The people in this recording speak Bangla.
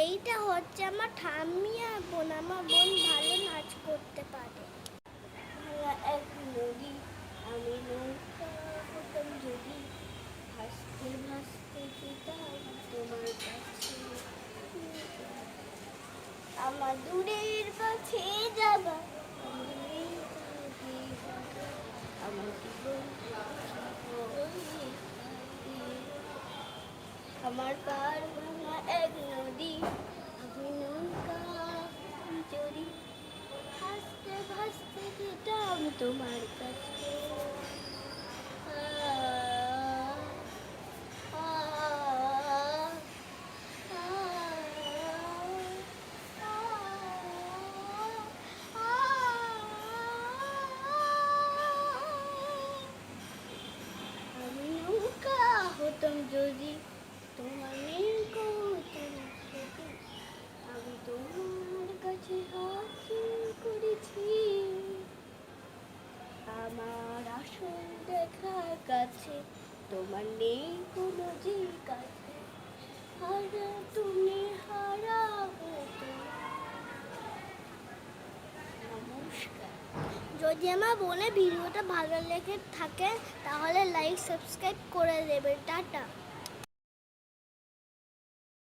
এইটা হচ্ছে আমার ঠাম্মি আর বোন, আমার বোন ভালো নাচ করতে পারে। এক নদী, আমি নৌকা হতাম যদি ভাসতে ভাসতে যেতাম তোমার কাছে। আমার দূরের কাছে যাবা দূরের কাছে যাবা, আমার জীবন আমার পার ভাঙা এক নদী আমি নৌকা চড়ি ভাসতে ভাসতে যেতাম তোমার কাছে আমি নৌকা যদি আমি তোমার কাছে হাত করেছি আমার আসল দেখা কাছে তোমার নেই কোনো যে কাছে হারা তুমি হারা নমস্কার যদি আমার বোনের ভিডিওটা ভালো লেগে থাকে, তাহলে লাইক সাবস্ক্রাইব করে দেবে টাটা।